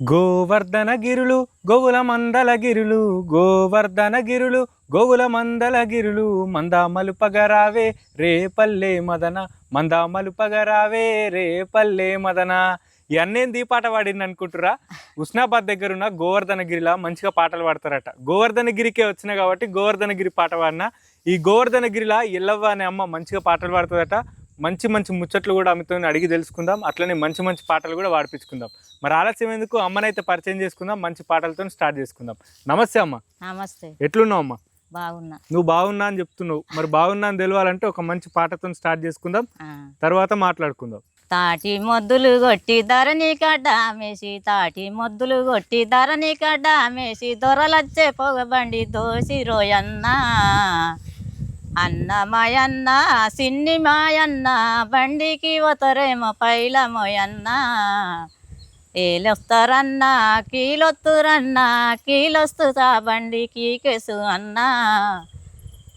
గోవర్ధన గిరులు గోవుల మందల గిరులు గోవర్ధన గిరులు గోవుల మందల గిరులు మంద పగరావే రే పల్లె మదన మంద పగరావే రే పల్లె మదన. ఇవన్నీ పాట పాడింది అనుకుంటురా ఉస్నాబాద్ దగ్గర ఉన్న గోవర్ధన గిరిలా మంచిగా పాటలు పాడతారట. గోవర్ధన గిరికే వచ్చిన కాబట్టి గోవర్ధన గిరి పాట పాడిన ఈ గోవర్ధన గిరిలా ఎల్లవ్వ అనే అమ్మ మంచిగా పాటలు పాడుతుందట. మంచి మంచి ముచ్చట్లు కూడా ఆమెతో అడిగి తెలుసుకుందాం. అట్లనే మంచి మంచి పాటలు కూడా పాడిపించుకుందాం. మరి ఆలస్యం ఎందుకు? అమ్మనైతే పరిచయం చేసుకుందాం. మంచి పాటలతో స్టార్ట్ చేసుకుందాం. నమస్తే అమ్మ. నమస్తే. ఎట్లున్నావు అమ్మ? బాగున్నా. నువ్వు బాగున్నా అని చెప్తున్నావు. మరి బాగున్నా అని తెలవాలంటే ఒక మంచి పాటతో స్టార్ట్ చేసుకుందాం. తర్వాత మాట్లాడుకుందాం. తాటి మొద్దులు కొట్టి ధరణి కడ్డామేసి తాటి మొద్దులు కొట్టి ధరణి కడ్డామేసి దొరలచ్చే పొగబండి దోసి రోయన్న అన్న మాయన్న సిన్ని మాయన్న బండికి పోతారేమో పైలమోయన్న. ఏలొస్తారన్నా కీలొత్తురన్నా కీలొస్తుతా బండికి కేసు అన్నా.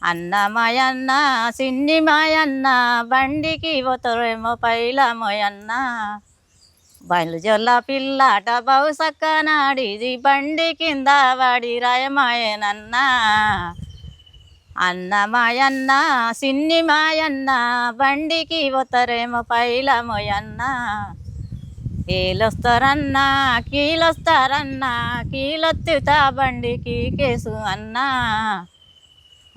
అన్న మాయన్న సిన్ని మాయన్న బండికి పోతారేమో పైలమోయన్న. బయలు పిల్లాట బహు సక్కనాడిది బండి కింద వాడి రాయమాయనన్నా. అన్న మాయన్న సిన్ని మాయన్న బండికి పోతారేమో పైలమోయన్న. ఏలొస్తారన్నా కీలొస్తారన్నా కీలొత్తుతా బండికి కేసు అన్నా.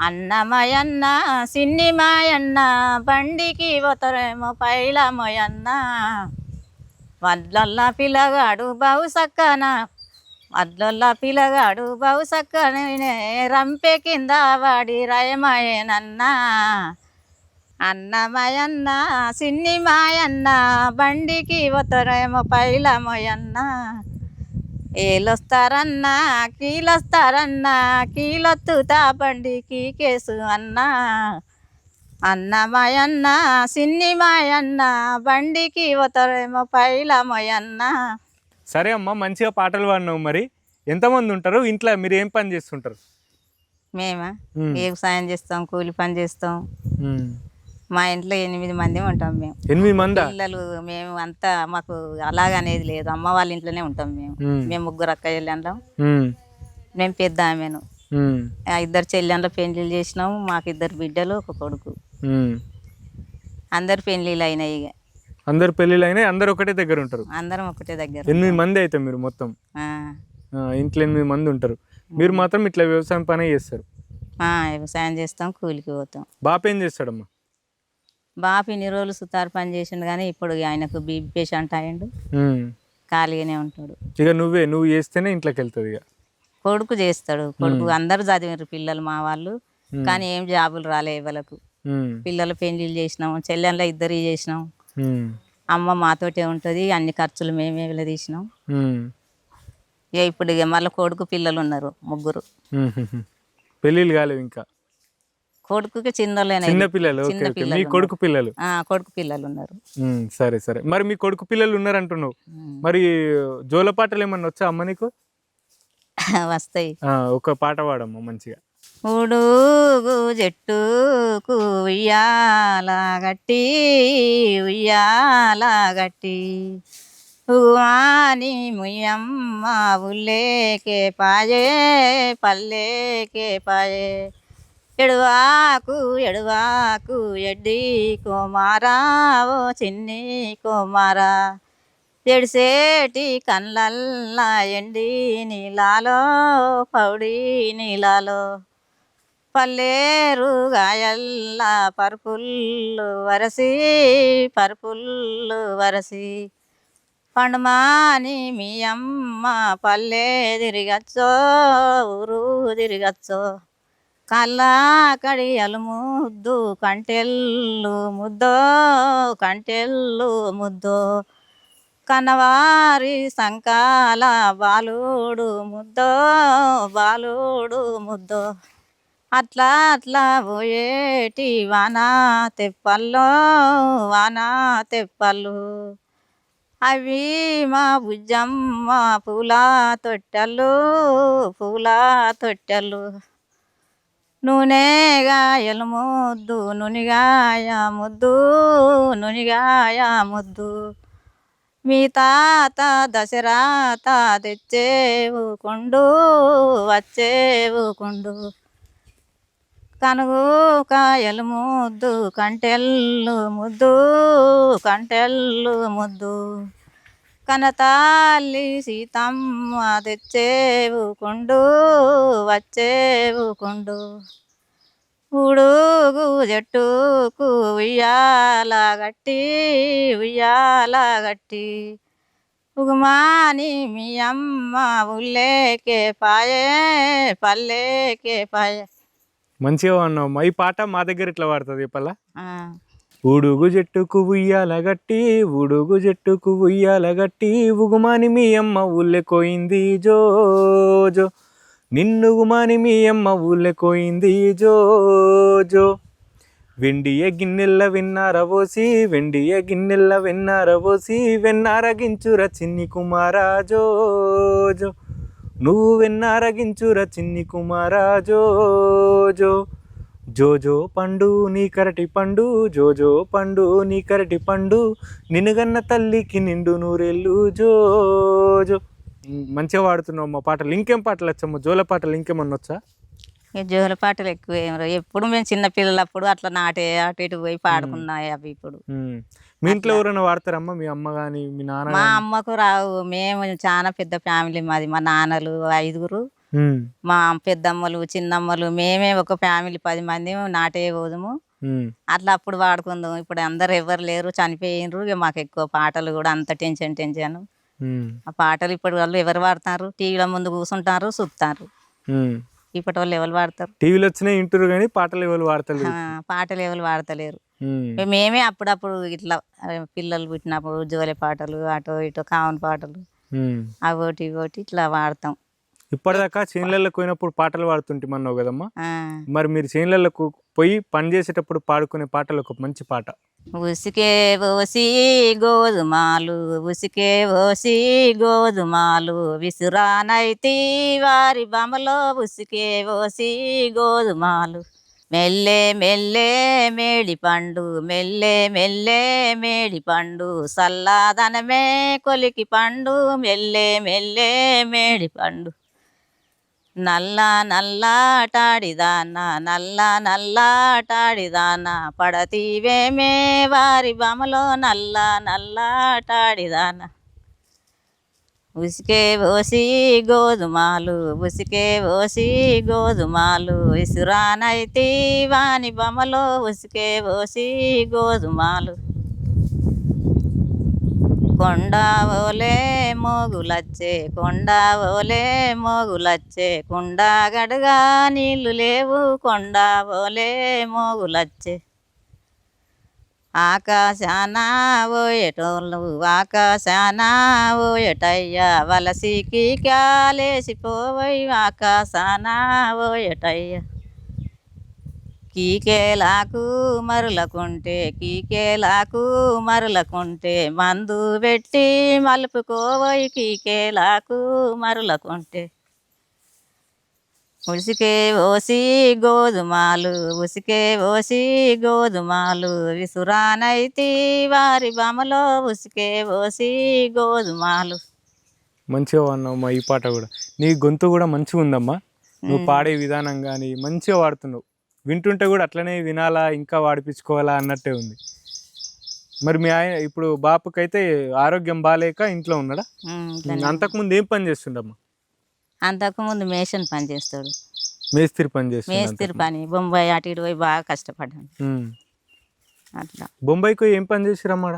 అన్నమయన్న సిన్ని మాయన్న బండికి పోతారేమో పైలమోయన్న. వడ్లల్లా పిల్లగాడు బహు సక్కన పిలగాడు పిల్లగాడు బహు సక్కనే రంపె కింద వాడి రయమాయనన్న. అన్నమయన్న సిన్ని మాయన్న బండికి పోతారేమో పైలమోయన్న. ఏలొస్తారన్నా కీలొస్తారన్నా కీలొత్తుతా బండికి కేసు అన్నా. అన్న మాయన్న సిన్ని మాయన్న బండికి పోతారేమో పైలమోయన్న. సరే అమ్మ మంచిగా పాటలు పాడినావు మరి. ఎంతమంది ఉంటారు? ఇంట్లో మీరు ఏం పని చేస్తుంటారు? మేమా. వ్యవసాయం చేస్తాం? కూలి పని చేస్తాం. మా ఇంట్లో ఎనిమిది మంది ఉంటాం మేము. ఎనిమిది మందా? పిల్లలు మేము అంతా మాకు అలాగనేది లేదు. అమ్మ వాళ్ళ ఇంట్లోనే ఉంటాం మేము. మేము. ముగ్గురు అక్క చెల్లెండ్లం ఉమ్. మేము పెద్ద ఆమెను. ఇద్దరు చెల్లెండ్ల పెళ్ళిళ్ళు చేసినాము. మాకు ఇద్దరు బిడ్డలు ఒక కొడుకు. అందరు పెళ్ళిళ్ళు అయినాయి ఇక. అందరు పెళ్ళిళ్ళు అయినాయి అందరు ఒకటే దగ్గర ఉంటారు. అందరం ఒకటే దగ్గర ఎనిమిది మంది అయితే మీరు మొత్తం. ఇంట్లో ఎనిమిది మంది ఉంటారు. మీరు మాత్రం ఇట్లా వ్యవసాయం పనే చేస్తారు. ఆ, వ్యవసాయం చేస్తాం కూలికి పోతాం. బాప ఏం చేస్తాడమ్మా? బాపి ఇన్ని రోజులు సుతారు పని చేసిండు కానీ ఇప్పుడు ఆయనకు బీపీ పేషెంట్ అయ్యిండు. ఖాళీగానే ఉంటాడు. ఇక నువ్వే నువ్వు చేస్తేనే ఇంట్లోకి వెళ్తుంది ఇక. కొడుకు చేస్తాడు. కొడుకు అందరూ చదివారు పిల్లలు మా వాళ్ళు. కానీ ఏం జాబులు రాలే వాళ్ళకు. పిల్లలు పెళ్ళిళ్ళు చేసినాం చెల్లెళ్ళ ఇద్దరు చేసినాం. ఉమ్. అమ్మ మాతోటే ఉంటుంది అన్ని ఖర్చులు మేమే తీసినాం. ఇక ఇప్పుడు ఇక మళ్ళీ కొడుకు పిల్లలు ఉన్నారు ముగ్గురు. పెళ్ళిళ్ళు కాలేవు ఇంకా? కొడుకుకి చిన్నోళ్ళైనా చిన్న పిల్లలు. చిన్న మీ కొడుకు పిల్లలు? ఆ, కొడుకు పిల్లలు ఉన్నారు. ఉమ్, సరే సరే. మరి మీ కొడుకు పిల్లలు ఉన్నారంటున్నావు. ఉమ్. మరి జోల పాటలు ఏమన్నా వచ్చా అమ్మ నీకు? వస్తాయి. ఆ, ఒక పాట పాడమ్మ మంచిగా. ఉడుగు చెట్టుకు ఉయ్యాల గట్టి ఉయ్యాల గట్టి. ఉవాని ముయ్యమ్మ ఉల్లేకే పాయే పల్లేకే పాయే. ఎడువాకు ఎడువాకు ఎడ్డి కుమారా ఓ చిన్ని కుమారా. ఎడిసేటి కళ్ళల్లా ఎండి నీలాలో పౌడి నీలాలో. పల్లేరు గాయల్లా పరుపుల్లు వరసి పరుపుల్లు వరసి. పండుమాని మీ అమ్మ పల్లె తిరిగచ్చో ఊరు తిరిగచ్చో. కళ్ళ కడియలు ముద్దు కంటెల్లు ముద్దో కంటెల్లు ముద్దో. కనవారి సంకాల బాలుడు ముద్దో బాలుడు ముద్దో. అట్లా అట్లా పోయేటి వానా తెప్పల్లో వానా తెప్పలు. అవి మా బుజ్జమ్మ పూల తొట్టెలు పూల తొట్టెలు. నూనెగాయల ముద్దు నునిగాయ ముద్దు నునిగాయ ముద్దు. మీ తాత దశరాత తెచ్చేవు కొండు వచ్చేవు కొండు. కనుగు కాయలు ముద్దు కంటెల్లు ముద్దు కంటెల్లు ముద్దు. కనతాల్లి సీతమ్మ తెచ్చేవు కొండు వచ్చేవు కొండు. ఉడుగు జట్టుకు ఉయ్యాల గట్టి ఉయ్యాల గట్టి. ఉగుమాని మీ అమ్మ ఉల్లేకే పాయే పల్లేకే పాయే. మంచిగా ఉన్నావు. ఈ పాట మా దగ్గర ఇట్లా పాడుతుంది చెప్పాలా? ఉడుగు జట్టుకు ఉయ్యాల గట్టి ఉడుగు జట్టుకు ఉయ్యాల గట్టి ఉగుమాని మీ అమ్మ ఊళ్ళె కోయింది జో జో. నిన్ను మీ అమ్మ ఊళ్ళె కోయింది జో జో. వెండియ గిన్నెల్ల వెన్నార పోసి వెండియ గిన్నెల్ల వెన్నార పోసి వెన్నారగించుర చిన్ని కుమారా జో జో. నువ్వు వెన్నారగించుర చిన్ని కుమారా జో జో. జోజో పండు నీ కరటి పండు జోజో పండు నీ కరటి పండు నినుగన్న తల్లికి నిండు నూరెళ్ళు జోజో మంచిగా పాడుతున్నావు మా పాటలు. ఇంకేం పాటలు వచ్చమ్మా జోల పాటలు ఇంకేమన్నా వచ్చా? ఈ జోల పాటలు ఎక్కువ. ఎప్పుడు మేము చిన్న పిల్లలప్పుడు అట్లా నాటే అటు ఇటు పోయి పాడుకున్నాయి అవి ఇప్పుడు. మీ ఇంట్లో ఎవరైనా వాడతారమ్మా? మీ అమ్మ కానీ మీ నాన్న మా? అమ్మకు రావు. మేము చాలా పెద్ద ఫ్యామిలీ మాది. మా నాన్నలు ఐదుగురు. మా పెద్దమ్మలు చిన్నమ్మలు మేమే ఒక ఫ్యామిలీ పది మంది నాటే పోదుము. అట్లా అప్పుడు వాడుకుందాం. ఇప్పుడు అందరు ఎవరు లేరు చనిపోయినరు ఇక మాకు ఎక్కువ పాటలు కూడా అంత టెన్షన్ టెన్షన్. ఆ పాటలు ఇప్పటి వాళ్ళు ఎవరు పాడతారు టీవీల ముందు కూర్చుంటారు చూస్తారు. ఇప్పటి వాళ్ళు ఎవరు పాడతారు టీవీలో వచ్చినాయి ఇంటారు కానీ పాటలు ఎవరు వాడతలేదు ఆ, పాటలు ఎవరు ఇక మేమే అప్పుడప్పుడు ఇట్లా పిల్లలు పుట్టినప్పుడు జోలే పాటలు అటో ఇటో కావన్ పాటలు. అవోటి ఇవోటి ఇట్లా వాడతాం. ఇప్పటిదాకా చేనులకు పోయినప్పుడు పాటలు పాడుతుంటే మన్నావు కదమ్మా? మరి మీరు చేనులకు పోయి పని చేసేటప్పుడు పాడుకునే పాటలు ఒక మంచి పాట. ఉసికే ఓసి గోధుమాలు ఉసికే ఓసి గోధుమాలు. విసురానైతి వారి బమలో ఉసికే ఓసి గోధుమాలు. మెల్లే మెల్లే మేడి పండు మెల్లే మెల్లే మేడి పండు. సల్లాదనమే కొలికి పండు మెల్లే మెల్లే మేడి పండు. నల్ల నల్లాటాడిదాన నల్ల నల్లాటాడిదాన. పడతీవేమే వారి బమలో నల్ల నల్లాటాడిదాన. ఉసికే పోసి గోధుమాలు ఉసికే పోసి గోధుమాలు. ఇసురానైతే వాని బొమ్మలో ఉసికే పోసి గోధుమాలు. కొండ మోగులచ్చే కొండ మోగులచ్చే కుండ గడగా నీళ్ళు లేవు కొండ మోగులచ్చే. ఆకాశాన ఓయటోళ్ళు ఆకాశాన ఓయటయ్యా వలసికి కాలేసిపోవై ఆకాశాన ఓయటయ్యా. కీకేలాకు మరులకుంటే కీకేలాకు మరులకుంటే మందు పెట్టి మలుపుకోవోయి కీకేలాకు మరులకుంటే. ఉసికే ఓసి గోధుమాలు ఉసికే ఓసి గోధుమాలు విసురానైతి వారి బమలో ఉసికే ఓసి గోధుమాలు. మంచిగా అన్నావు ఈ పాట కూడా. నీ గొంతు కూడా మంచిగా ఉందమ్మా నువ్వు పాడే విధానం కానీ మంచిగా వాడుతున్నావు వింటుంటే కూడా అట్లనే వినాలా ఇంకా వాడిపించుకోవాలా అన్నట్టే ఉంది. మరి మీ ఆయన ఇప్పుడు బాపుకైతే ఆరోగ్యం బాగాలేక ఇంట్లో ఉన్నాడా. అంతకుముందు ఏం పని చేస్తుండమ్మా? అంతకుముందు మేషన్ పని చేస్తాడు. మేస్త్రి పని చేస్తుండ మేస్తిరి పని. బొంబాయి అటు ఇటు పోయి బాగా కష్టపడ్డాను. అట్లా. బొంబాయికి ఏం పని చేసిరమ్మాడ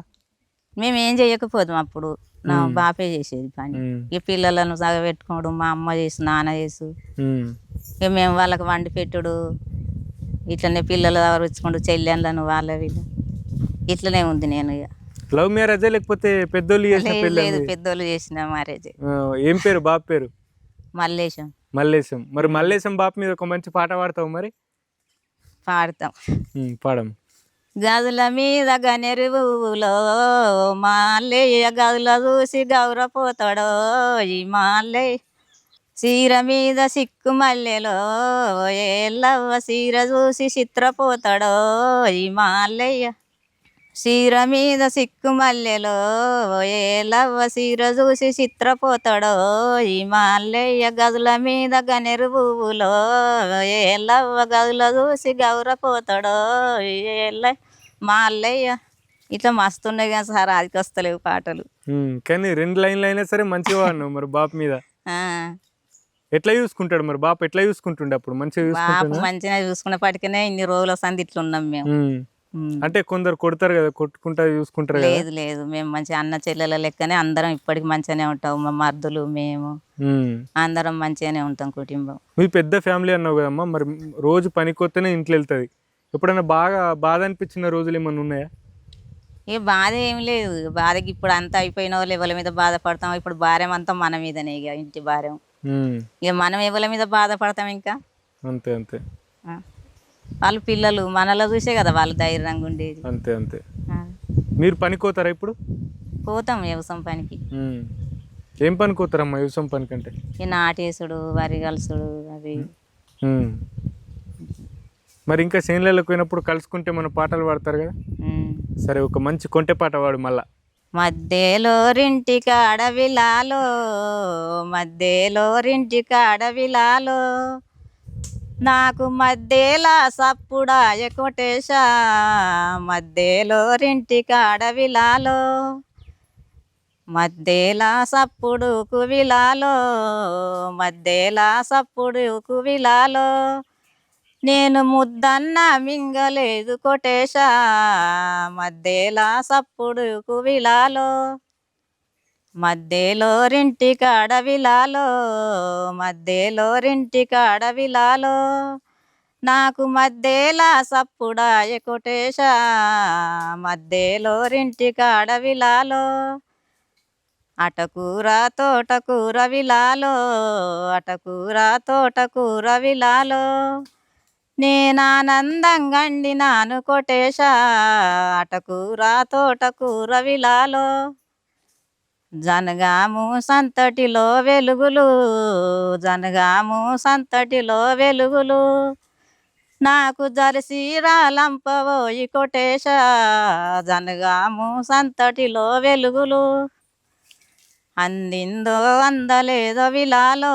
మేము ఏం చేయకపోదాం అప్పుడు. నా బాపే చేసేది పని. ఇక పిల్లలను చదవబెట్టుకోవడం మా అమ్మ చేసు నాన్న చేసు. ఇక మేము వాళ్ళకి వండి పెట్టుడు. ఇట్లనే పిల్లలు ఎవరించుకుంటూ చెల్లెళ్ళను వాళ్ళ వీళ్ళు ఇట్లనే ఉంది నేను ఇక లవ్ మ్యారేజే లేకపోతే పెద్దోళ్ళు చేసిన లేదు పెద్దోళ్ళు చేసిన మ్యారేజ్. ఏం పేరు బాబు పేరు? మల్లేశం. మల్లేశం. మరి మల్లేశం బాపు మీద ఒక మంచి పాట పాడతావు మరి? పాడతాం. పాడము. గదుల మీద గనెరువులో మాల్లయ్య గదుల చూసి గౌరపోతాడో ఈ మాల్లయ్య చీర మీద సిక్కు మల్లెలో ఏళ్ళవ్వ చీర చూసి చిత్రపోతాడో ఈ మాల్లయ్య సీర మీద సిక్కు మల్లెలో ఏ లవ్వ సీర చూసి చిత్రపోతాడో ఈ మల్లయ్య గదుల మీద గనెరు పువ్వులో ఏ లవ్వ గదుల చూసి గౌరపోతాడో ఏ ల- మా అల్లయ్య ఇట్లా మస్తున్నాయి కానీ సార్ ఆదికి వస్తలేవు పాటలు. కానీ రెండు లైన్లు అయినా సరే మంచిగా వాడినావు మరి బాపు మీద. ఎట్లా చూసుకుంటాడు మరి? బాపు ఎట్లా చూసుకుంటుండే అప్పుడు? మంచిగా బాపు మంచిగా చూసుకునేప్పటికనే ఇన్ని రోజుల సంది ఇట్లా ఉన్నాం మేము. అంటే కొందరు కొడతారు కదా కొట్టుకుంటా చూసుకుంటారు లేదు లేదు. మేము మంచి అన్న చెల్లెల లెక్కనే అందరం ఇప్పటికి మంచిగానే ఉంటాం. మా మర్దులు మేము. అందరం మంచిగానే ఉంటాం కుటుంబం. మీ పెద్ద ఫ్యామిలీ అన్నావు కదమ్మా మరి రోజు పనికొత్తేనే ఇంట్లో వెళ్తుంది. ఎప్పుడైనా బాగా బాధ అనిపించిన రోజులు ఏమైనా ఉన్నాయా? ఏ బాధ ఏం లేదు. బాధకి ఇప్పుడు అంతా అయిపోయిన వాళ్ళు ఎవరి మీద బాధపడతాం? ఇప్పుడు భార్యం అంతా మన మీదనే ఇక ఇంటి భార్యం. ఇక మనం ఎవరి మీద బాధపడతాం ఇంకా? అంతే అంతే. వాళ్ళు పిల్లలు మనలో చూసే కదా వాళ్ళు ధైర్యంగా ఉండేది. అంతే అంతే. మీరు పనికోతారా ఇప్పుడు? పోతాం వ్యవసాయం పనికి. ఏం పనికోతారమ్మా వ్యవసాయం పనికంటే? ఈ నాటేసుడు వరి కలుసుడు అవి. మరి ఇంకా చేనులకు పోయినప్పుడు కలుసుకుంటే మన పాటలు పాడతారు కదా. సరే ఒక మంచి కొంటె పాట పాడు మళ్ళా. మధ్యలో రింటికి అడవిలాలో మధ్యలో రింటికి అడవిలాలో నాకు మధ్యలా సప్పుడాయ కొటేశా మధ్యలో రింటికి అడవిలాలో మధ్యలా సప్పుడు కువిలాలో మధ్యలా సప్పుడు కువిలాలో నేను ముద్దన్న మింగలేదు కొటేశా మధ్యలా సప్పుడు కువిలాలో మధ్యలో రింటి కాడవిలాలో మధ్యలో రింటి కాడవిలాలో నాకు మధ్యలా సప్పుడాయ కొటేశ మధ్యలో రింటి కాడవిలాలో అటకూర తోటకూర విలాలో అటకూర తోటకూర విలాలో. నేనానందంగండి నాను కొటేశా అటకూర తోటకూర విలాలో. జనగాము సంతటిలో వెలుగులు. జనగాము సంతటిలో వెలుగులు. నాకు జరసి రాలంపవోయి కొటేశా జనగాము సంతటిలో వెలుగులు. అందిందో అందలేదో విలాలో.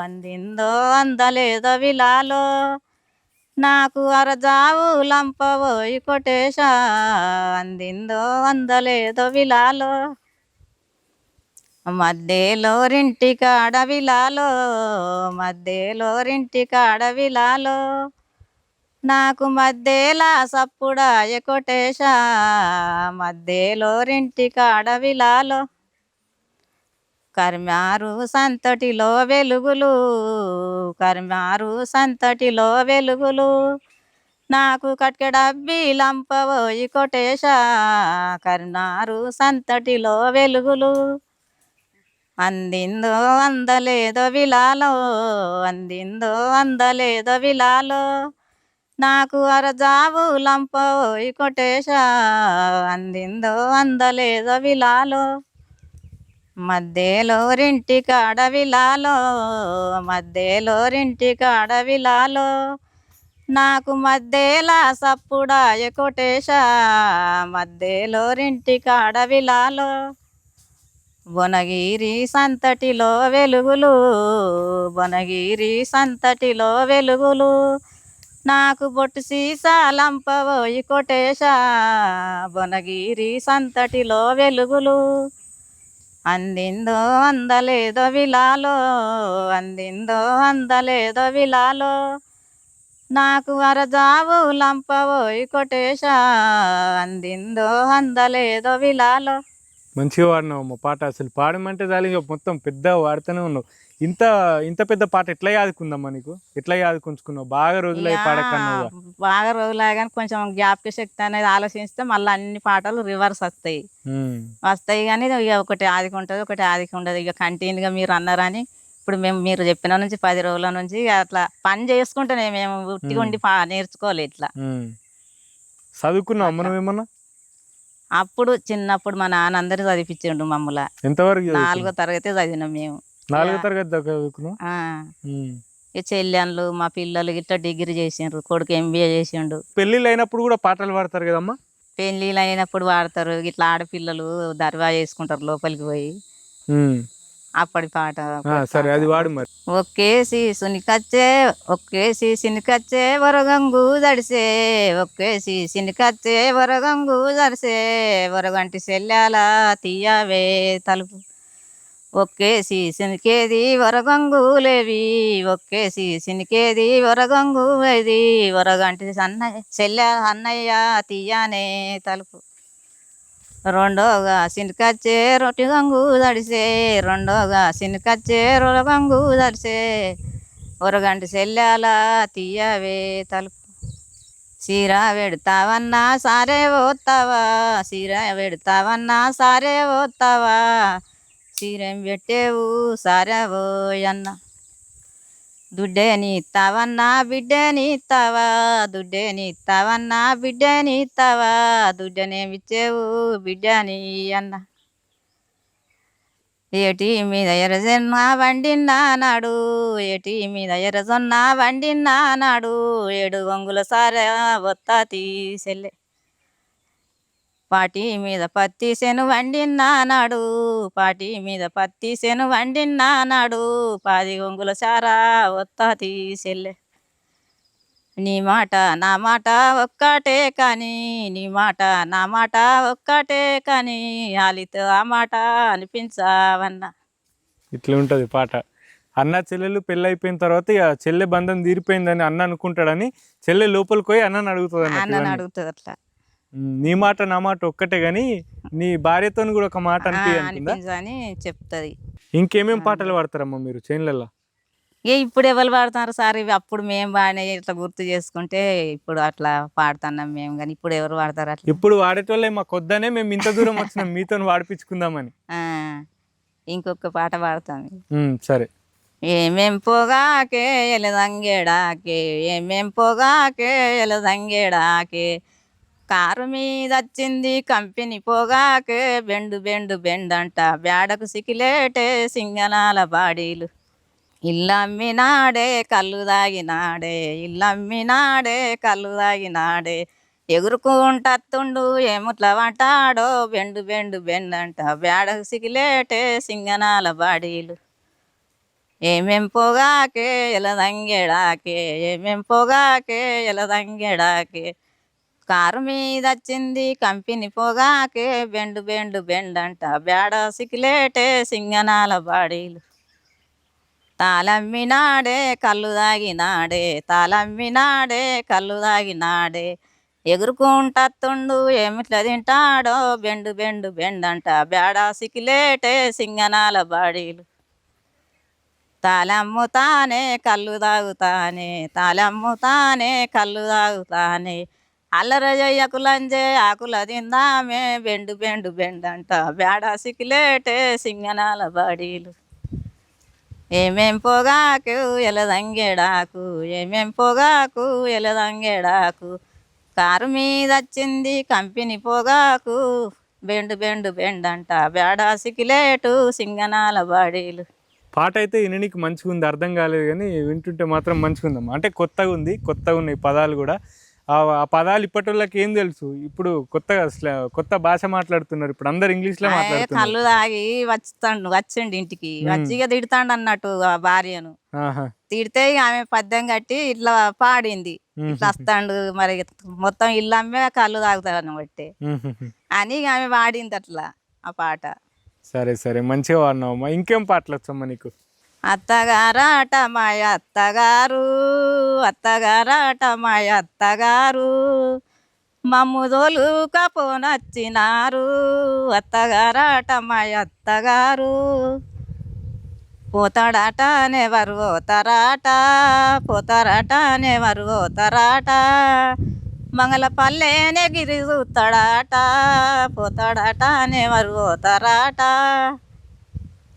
అందిందో అందలేదో విలాలో. నాకు అరజావు లంపబోయి కొటేశ అందిందో అందలేదో విలాలో. మధ్యలో రింటి కాడ విలాలో మధ్యలో కాడ విలాలో. నాకు మధ్యలా సప్పుడాయ కొటేశ మధ్యలో కాడ విలాలో. కర్మారు సంతటిలో వెలుగులు కర్మారు సంతటిలో వెలుగులు. నాకు కట్కెడబ్బి లంపవోయి కొటేశా కర్మారు సంతటిలో వెలుగులు. అందిందో అందలేదో విలాలో అందిందో అందలేదో విలాలో. నాకు అరజావు లంపవోయి కొటేశ అందిందో అందలేదో విలాలో. మధ్యలో రింటికి అడవిలాలో మధ్యలో రింటికి అడవిలాలో నాకు మధ్యలా సప్పుడాయ కొటేశా మధ్యలో రింటికి అడవిలాలో బొనగిరి సంతటిలో వెలుగులు బొనగిరి సంతటిలో వెలుగులు. నాకు బొట్టు సీసా లంపవోయి కొటేశా బొనగిరి సంతటిలో వెలుగులు. అందిందో అందలేదో విలాలో అందిందో అందలేదో విలాలో. నాకు వరజావు లంపవోయి కొటేశా అందిందో అందలేదో విలాలో. మంచిగా వాడినావు అమ్మ పాట అసలు పాడమంటే చాలు మొత్తం పెద్ద వాడుతూనే ఉన్నావు. ఇంత ఇంత పెద్ద పాట ఎట్లా యాదుకుందమ్మా నీకు? ఎట్లా యాదుకుంచుకున్నావు? బాగా రోజులై పాడకన్నావు బాగా రోజులాగానే కొంచెం జ్ఞాపక శక్తి అనేది ఆలోచిస్తే మళ్ళీ అన్ని పాటలు రివర్స్ వస్తాయి. వస్తాయి కానీ ఇక ఒకటి ఆదికి ఉంటుంది ఒకటి ఆదికి ఉండదు. ఇక కంటిన్యూగా మీరు అన్నారని ఇప్పుడు మేము మీరు చెప్పిన నుంచి పది రోజుల నుంచి ఇక అట్లా పని చేసుకుంటేనే మేము ఉట్టిగా ఉండి నేర్చుకోవాలి ఇట్లా. చదువుకున్నావు అమ్మ నువ్వేమన్నా అప్పుడు చిన్నప్పుడు మా నాన్న అందరు చదివించిండు మమ్మల్ని. ఎంతవరకు? నాలుగో తరగతి చదివినాం మేము. నాలుగో తరగతి. ఇక చెల్లెళ్ళు మా పిల్లలు ఇట్లా డిగ్రీ చేసిండ్రు కొడుకు ఎంబీఏ చేసిండు. పెళ్ళిళ్ళు అయినప్పుడు కూడా పాటలు పాడతారు కదమ్మా? పెళ్ళిళ్ళు అయినప్పుడు వాడతారు ఇట్లా ఆడపిల్లలు దర్వా చేసుకుంటారు లోపలికి పోయి. అప్పటి పాట సరే అది వాడు మరి. ఒక్కేసి సునికచ్చే ఒక్కేసి సినికచ్చే వరగంగు దడిసే ఒక్కేసి సినికచ్చే వరగంగు దడిసే వరగంటి సెల్లాల తీయవే తలుపు. ఒక్కేసి సినికేది వరగంగులేవి ఒక్కేసి సినికేది వరగంగువేది వరగంటి అన్నయ్య చెల్ల అన్నయ్య తీయనే తలుపు. రెండోగా సినికచ్చే రొట్టి గంగు దడిసే రెండోగా సినికచ్చే రొరగంగు దడిసే ఒరగంటి సెల్లాల తీయవే తలుపు. సీర పెడతావన్నా సారే పోతావా సీర పెడతావన్నా సారే పోతావా తీరం పెట్టేవు సారే పోయన్న దుడ్డేని ఇస్తావన్నా బిడ్డని ఇస్తావా దుడ్డేని ఇస్తావన్నా బిడ్డని ఇస్తావా దుడ్డనేమిచ్చేవు బిడ్డని అన్న. ఏటి మీద ఎర్రజొన్న వండినా నాడు ఏటి మీద ఎరజొన్న వండినా నాడు ఏడు వంగుల సారా వత్తా తీసెల్లే. పాటి మీద పత్తి శను వండినా నాడు పాటి మీద పత్తి శను వండినా నాడు పాది గొంగుల సారా వత్తా తీసెల్లె. నీ మాట నా మాట ఒక్కటే కానీ నీ మాట నా మాట ఒక్కటే కానీ ఆలితో ఆ మాట అనిపించావన్నా. ఇట్లా ఉంటది పాట. అన్న చెల్లెలు పెళ్ళి అయిపోయిన తర్వాత ఇక చెల్లె బంధం తీరిపోయిందని అన్న అనుకుంటాడని చెల్లె లోపలికి పోయి అన్నని అడుగుతుంది అన్నని. అడుగుతుంది అట్లా నీ మాట నా మాట ఒక్కటే గాని నీ భార్యతో కూడా ఒక మాట అనిపించని చెప్తుంది. ఇంకేమేం పాటలు పాడతారమ్మా మీరు చేన్లలో ఏ ఇప్పుడు ఎవరు పాడుతున్నారు సార్? ఇవి అప్పుడు మేము బాగానే ఇట్లా గుర్తు చేసుకుంటే ఇప్పుడు అట్లా పాడుతున్నాం మేము కానీ ఇప్పుడు ఎవరు పాడతారు అట్లా? ఇప్పుడు వాడేటోళ్ళే మాకు వద్దనే మేము ఇంత దూరం వచ్చినాం మీతో వాడిపించుకుందామని ఇంకొక పాట పాడతాం సరే. ఏమేం పొగాకే ఎలదంగేడాకే ఏమేం పొగాకే ఎలదంగేడాకే కారు మీద వచ్చింది కంపెనీ పొగాకే బెండు బెండు బెండంట. బేడకు సికిలేటే సింగనాల బాడీలు. ఇల్లమ్మినాడే కళ్ళు దాగినాడే ఇల్లమ్మినాడే కళ్ళు దాగినాడే ఎగురుకుంటత్తుండు ఏముట్ల వంటాడో బెండు బెండు బెండంట. బేడకు సికిలేటే సింగనాల బాడీలు. ఏమేం పొగాకే ఎలదంగెడాకే. ఏమేం పొగాకే ఎలదంగెడాకే. కారు మీద వచ్చింది కంపెనీ పొగాకే బెండు బెండు బెండంట బేడ సికిలేటే సింగనాల బాడీలు. తాలమ్మినాడే కళ్ళు దాగినాడే తాళమ్మినాడే కళ్ళు దాగినాడే. ఎగురుకుంటత్తుండు ఏమిట్లా తింటాడో బెండు బెండు బెండంట బేడ సికిలేటే సింగనాల బాడీలు. తాళమ్ముతానే కళ్ళు తాగుతానే తాళమ్ముతానే కళ్ళు తాగుతానే అల్లరజయ్యకులంజే ఆకుల తిందామే బెండు బెండు బెండంట. బేడా సికిలేటే సింగనాల బాడీలు. ఏమేం పొగాకు ఎలదంగేడాకు ఏమేం పొగాకు ఎలదంగేడాకు. కారు మీద వచ్చింది కంపెనీ పొగాకు బెండు బెండు బెండు అంట బేడా సికిలేటు సింగనాల బాడీలు. పాట అయితే వినడానికి మంచిగా ఉంది అర్థం కాలేదు కానీ వింటుంటే మాత్రం మంచిగా ఉందమ్మా అంటే కొత్తగా ఉంది కొత్తగా ఉన్నాయి పదాలు కూడా. ఆ పదాలు ఇప్పటి ఏం తెలుసు? ఇప్పుడు కొత్తగా కొత్త భాష మాట్లాడుతున్నారు. ఇప్పుడు అందరు ఇంగ్లీష్లో ఆయ్ మాట్లాడుతున్నారు. కళ్ళు తాగి వచ్చాడు వచ్చిండు ఇంటికి. వచ్చి ఇక తిడతాడు అన్నట్టు ఆ భార్యను. తిడితే ఆమె పద్యం కట్టి ఇట్లా పాడింది. ఇట్లా వస్తాడు మరి మొత్తం ఇల్లు అమ్మే కళ్ళు తాగుతాను బట్టి. అని ఆమె పాడింది అట్లా ఆ పాట. సరే సరే. మంచిగా వాడినావమ్మా ఇంకేం పాటలు వచ్చమ్మా నీకు? అత్తగారాట మా అత్తగారు. అత్తగారాట మా అత్తగారు. మమ్ము దోలుకపోనొచ్చినారు అత్తగారాట మా అత్తగారు. పోతాడట నెవరు పోతారాట. పోతారట నెవరు పోతారాట. మంగళపల్లెనే గిరి చూస్తాడట. పోతాడట నెవరు పోతారాట.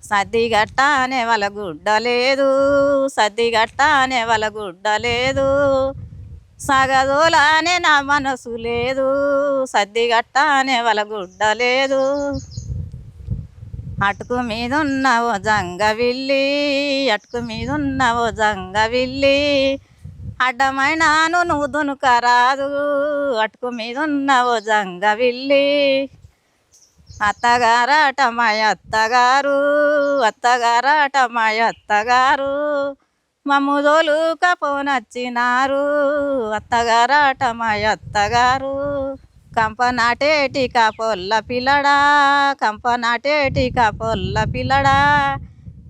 సద్దిగట్టానే వాళ్ళ గుడ్డ లేదు సద్దిగట్టానే వాళ్ళ గుడ్డ లేదు. సగదోలానే నా మనసు లేదు సద్దిగట్టానే వాళ్ళ గుడ్డ లేదు. అటుకు మీద ఉన్న ఓ జంగవిల్లి అటుకు మీదున్న ఓ జంగవిల్లి అడ్డమైనాను నువ్వు దునుకరాదు అటుకు మీద జంగ జంగవిల్లి అత్తగారాట మా అత్తగారు అత్తగారాట మా అత్తగారు. మమ్ముదోలు కపోనచ్చినారు అత్తగారాట మా అత్తగారు. కంపనాటేటి కాపొల్ల పిల్లడా కంపనాటేటి కాపొల్ల పిల్లడా.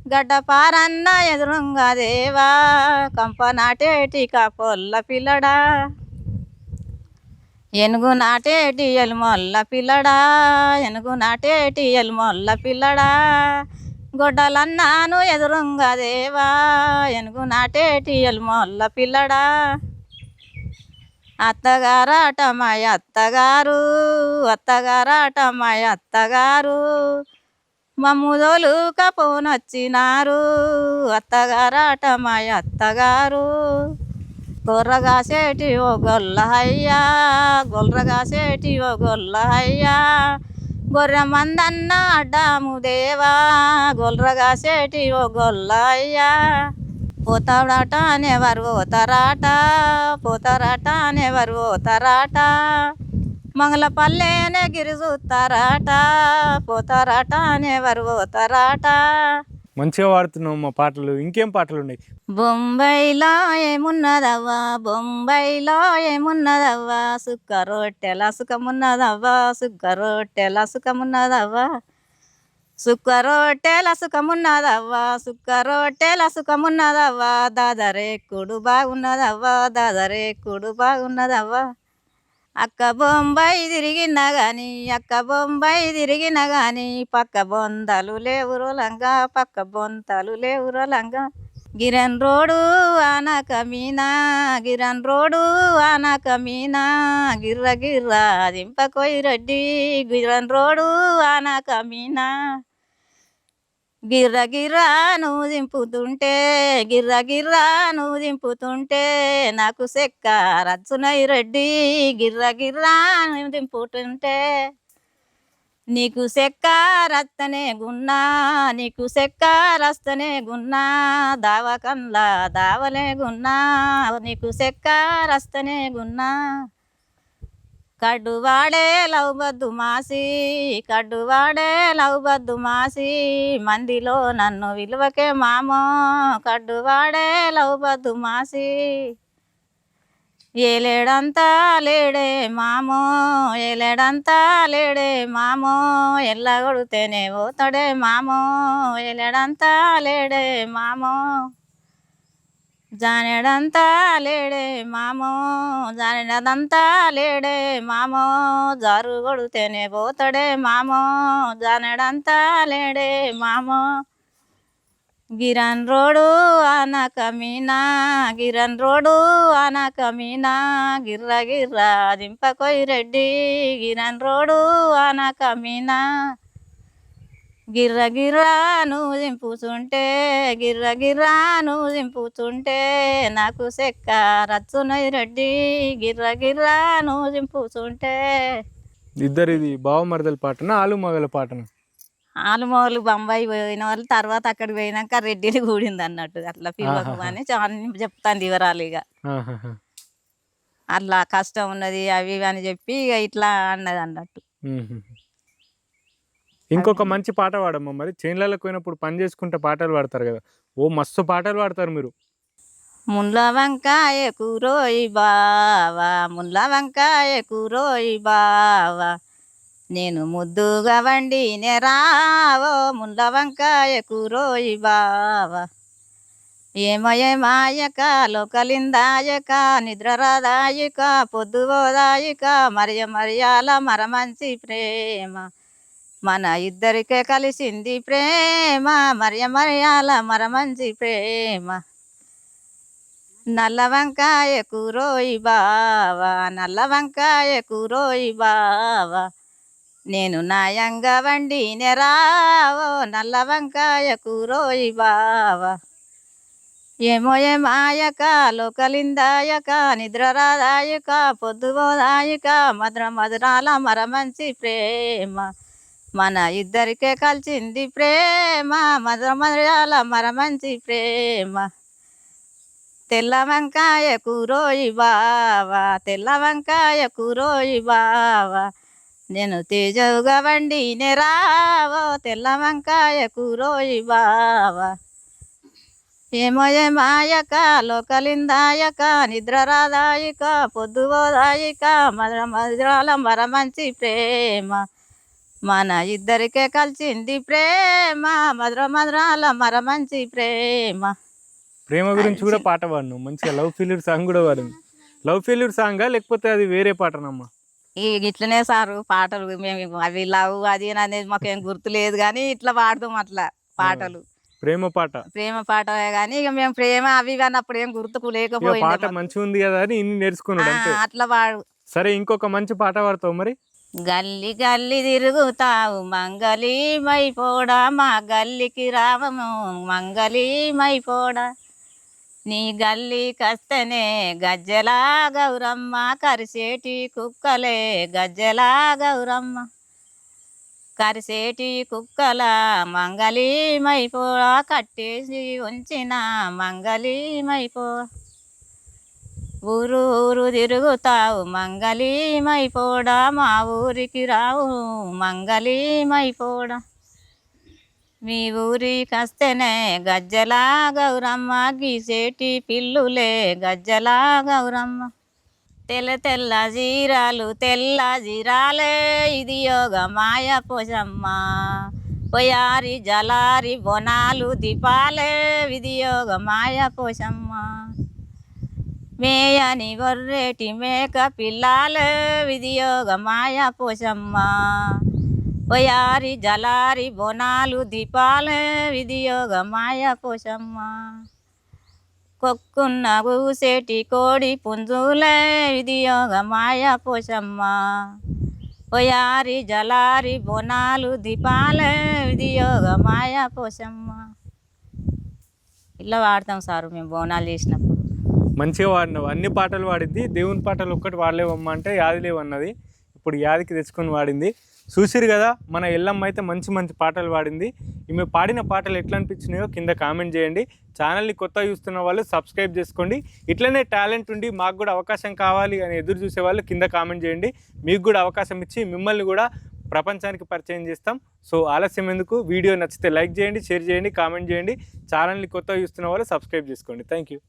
గడ్డపారన్న ఎదురుంగా దేవా కంపనాటేటి కాపొల్ల పిల్లడా. ఎనుగు నాటేటి ఎలుమొల్ల పిల్లడా ఎనుగు నాటేటి ఎలుమొల్ల పిల్లడా. గొడ్డలన్నాను ఎదురుంగా దేవా ఎనుగు నాటేటి ఎలుమొల్ల పిల్లడా. అత్తగారాట మా అత్తగారు అత్తగారాట మా అత్తగారు. మమ్ముదోలు కపోనొచ్చినారు అత్తగారాట మా అత్తగారు. గొర్రగాసేటి ఓ గొల్లహయ్యా గొర్రగాసేటి ఓ గొల్లహయ్యా. గొర్రె మందన్న అడ్డాము దేవా గొర్రగాసేటి ఓ గొల్లయ్యా పోతాడట అనేవారు పోతారాట పోతారాట అనేవారు పోతారాట మంగళపల్లెనే గిరి చూస్తారాట పోతారాట అనేవారు పోతారాట మంచిగా పాడుతున్నావు మా పాటలు. ఇంకేం పాటలు ఉన్నాయి బొంబాయిలో ఏమున్నదవ్వా బొంబాయిలో ఏమున్నదవ్వా సుక్క రొట్టెల సుఖమున్నదవ్వా సుక్క రొట్టెల సుఖమున్నదవ్వా సుక్క రొట్టెల సుఖమున్నదవ్వా సుక్క రొట్టెల సుఖమున్నదవ్వా దాదరే కుడు బాగున్నదవ్వా దాదరే కుడు బాగున్నదవ్వా. అక్క బొంబాయి తిరిగినా గాని అక్క బొంబాయి తిరిగినా గాని పక్క బొందలు లేవు రోలంగా పక్క బొంతలు లేవు రోలంగా. గిరన్ రోడు ఆనక మీనా గిరన్ రోడు ఆనక మీనా గిర్ర గిర్ర దింపకోయి రెడ్డి. గిరన్ రోడు ఆనక మీనా. గిర్ర గిర్రా నువ్వు దింపుతుంటే గిర్ర గిర్రాను నువ్వు దింపుతుంటే నాకు సెక్క రచ్చునై రెడ్డి గిర్ర గిర్రాను నువ్వు దింపుతుంటే నీకు సెక్క రస్తనే గున్నా నీకు సెక్క రస్తనే గున్నా దావకన్లా దావలే గున్నా నీకు సెక్క రస్తనే గున్నా. కడ్డువాడే లవ్బద్దు మాసి కడ్డువాడే లవ్బద్దు మాసి మందిలో నన్ను విలువకే మామో కడ్డువాడే లవ్బద్దు మాసి. ఏలేడంతా లేడే మామో ఏలేడంతా లేడే మామో ఎల్లగొడితేనే పోతాడే మామో ఏలేడంతా లేడే మామో. జానెడంతా లేడే మామో జానెడంతా లేడే మామో జారు కొడితేనే పోతాడే మామో జానెడంతా లేడే మామో. గిరన్ రోడు ఆనక మీనా గిరన్ రోడు ఆనక మీనా గిర్ర గిర్ర దింపకోయి రెడ్డి గిరన్ రోడు ఆనక మీనా. గిర్ర గిర్ర నువ్వు దింపుతుంటే గిర్ర గిర్ర నువ్వు దింపుతుంటే నాకు సెక్క రచ్చునై రెడ్డి. గిర్ర గిర్ర నువ్వు దింపుతుంటే. ఇద్దరిది బావమరదల పాటనా ఆలు మగల పాటనా? ఆలుమోలు బొంబాయి పోయిన వాళ్ళు తర్వాత అక్కడికి పోయినాక రెడ్డిని కూడింది అన్నట్టు. అట్లా పిల్లలు అని చాలా చెప్తాను వివరాలు ఇక. అట్లా కష్టం ఉన్నది అవి ఇవి అని చెప్పి ఇక ఇట్లా అన్నది అన్నట్టు. ఇంకొక మంచి పాట పాడమ్మా మరి. చేన్లకు పోయినప్పుడు పని చేసుకుంటే పాటలు పాడతారు కదా. ఓ మస్తు పాటలు పాడతారు మీరు. ముళ్ళ వంకాయ కూరోయి బావా ముళ్ళ వంకాయ కూరోయి బావా. నేను ముద్దుగా వండి రావో ముళ్ళ వంకాయ కూరోయి బావా. ఏమయ మాయక లోకలిందాయక నిద్ర రాదాయక పొద్దు పోదాయక మరియ మరియాల మరమంచి ప్రేమ. మన ఇద్దరికే కలిసింది ప్రేమ మరియ మరియాల మరమంచి ప్రేమ. నల్ల వంకాయ కూరోయి బావా నల్ల వంకాయ కూరోయి బావా. నేను నాయంగా వండి నెరావో నల్ల వంకాయ కూరోయి బావా. ఏమో ఏమాయక లోకలిందాయక నిద్ర రాదాయక మధుర మధురాల మరమంచి ప్రేమ. మన ఇద్దరికే కలిసింది ప్రేమ మధుర మధురాల మరమంచి ప్రేమ. తెల్ల వంకాయ కూరోయి బావా తెల్ల వంకాయ కూరోయి బావా. నేను తేజవుగా వండినే రావో తెల్ల వంకాయ కూరోయి బావా. ఏమో ఏమాయక లోకలిందాయక నిద్ర రాదాయిక పొద్దు పోదాయిక మధుర మధురాల మర మంచి ప్రేమ. మన ఇద్దరికే కలిసింది ప్రేమ. మధుర మధురాల మర మంచి ప్రేమ. ప్రేమ గురించి కూడా పాట పాడినావు మంచిగా లవ్ ఫెయిల్యూర్ సాంగ్ కూడా పాడింది లవ్ ఫెయిల్యూర్ సాంగా లేకపోతే అది వేరే పాటనమ్మా? ఈ ఇట్లనే సారు పాటలు మేము అవి లవ్ అది అని అనేది మాకేం గుర్తులేదు కానీ ఇట్లా పాడతాం అట్లా పాటలు. ప్రేమ పాట. ప్రేమ పాట కానీ ఇక మేము ప్రేమ అవి ఇవి అన్నప్పుడు ఏం గుర్తుకు లేకపోయింది పాట. మంచిగా ఉంది కదా అని ఇన్ని నేర్చుకున్నాడు అట్లా పాడు. సరే ఇంకొక మంచి పాట పాడతావు మరి? గల్లి గల్లి తిరుగుతావు మంగళీమైపోడా మా గల్లికి రావము మంగళీమైపోడా? నీ గల్లి కస్తనే గజ్జలా గౌరమ్మ కరిసేటి కుక్కలే గజ్జలా గౌరమ్మ. కరిసేటి కుక్కల మంగళీమైపోడా కట్టేసి ఉంచిన మంగళీమైపో ఊరు ఊరు తిరుగుతావు మంగళీమైపోడా మా ఊరికి రావు మంగళీమైపోడా. మీ ఊరికి వస్తేనే గజ్జలా గౌరమ్మ గీసేటి పిల్లులే గజ్జలా గౌరమ్మ. తెల్ల తెల్ల జీరాలు తెల్ల జీరాలే ఇది యోగ మాయ పోషమ్మ. పొయారి జలారి బొనాలు దీపాలే ఇది యోగ మాయ పోషమ్మ. మేయని గొర్రెటి మేక పిల్లాలు విధియోగ మాయ పోషమ్మ. పొయారి జలారి బొనాలు దీపాలు విధియోగ మాయ పోషమ్మ. కొక్కున్న ఊసేటి కోడి పుంజులే విధియోగ మాయ పోషమ్మ. పొయారి జలారి బొనాలు దీపాలు విధియోగ మాయ పోషమ్మ. ఇలా వాడతాం సారు మేము బోనాలు చేసినప్పుడు. మంచిగా వాడినావు. అన్ని పాటలు వాడింది దేవుని పాటలు ఒక్కటి వాడలేవమ్మా అంటే యాది లేవన్నది. ఇప్పుడు యాదికి తెచ్చుకొని వాడింది. చూసిరు కదా మన ఎల్లమ్మ అయితే మంచి మంచి పాటలు పాడింది ఈమె పాడిన పాటలు ఎట్లా అనిపించినాయో కింద కామెంట్ చేయండి. ఛానల్ని కొత్త చూస్తున్న వాళ్ళు సబ్స్క్రైబ్ చేసుకోండి. ఇట్లనే టాలెంట్ ఉండి మాకు కూడా అవకాశం కావాలి అని ఎదురు చూసే వాళ్ళు కింద కామెంట్ చేయండి. మీకు కూడా అవకాశం ఇచ్చి మిమ్మల్ని కూడా ప్రపంచానికి పరిచయం చేస్తాం. సో ఆలస్యం ఎందుకు? వీడియో నచ్చితే లైక్ చేయండి షేర్ చేయండి కామెంట్ చేయండి. ఛానల్ని కొత్త చూస్తున్న వాళ్ళు సబ్స్క్రైబ్ చేసుకోండి. Thank you